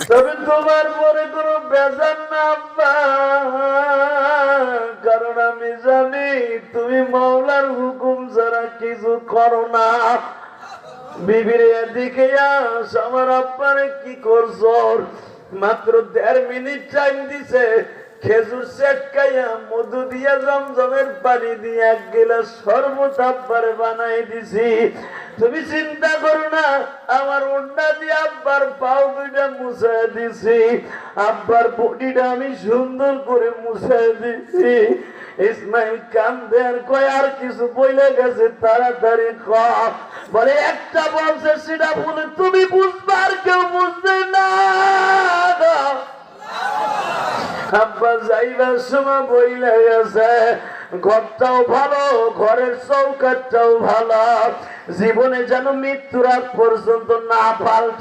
তবে তোমার পরে কোনো বেজার না কারণ আমি জানি তুমি মাওলার হুকুম ছাড়া কিছু করো না। মাত্র মিনিট টাইম দিছে মধু দিয়া জমজমের পানি দিয়ে এক বানাই দিছি। তুমি চিন্তা করো না আমার উন্না দিয়ে আব্বার পাও দুইটা মুছাই দিছি। আব্বার বডিটা আমি সুন্দর করে মুছাই দিছি। ইসমাইল কান্দে আর কয়, আর কিছু বইলে গেছে, তাড়াতাড়ি ক বলে, একটা বলছে, সেটা বলে তুমি বুঝবে, আর কেউ বুঝবে না। আব্বা যাইবার সময় বইলে গেছে। ঘরটাও ভালো ঘরের চৌকাটটাও ভালো। জীবনে যেন মৃত্যুর পর্যন্ত না পাল্টা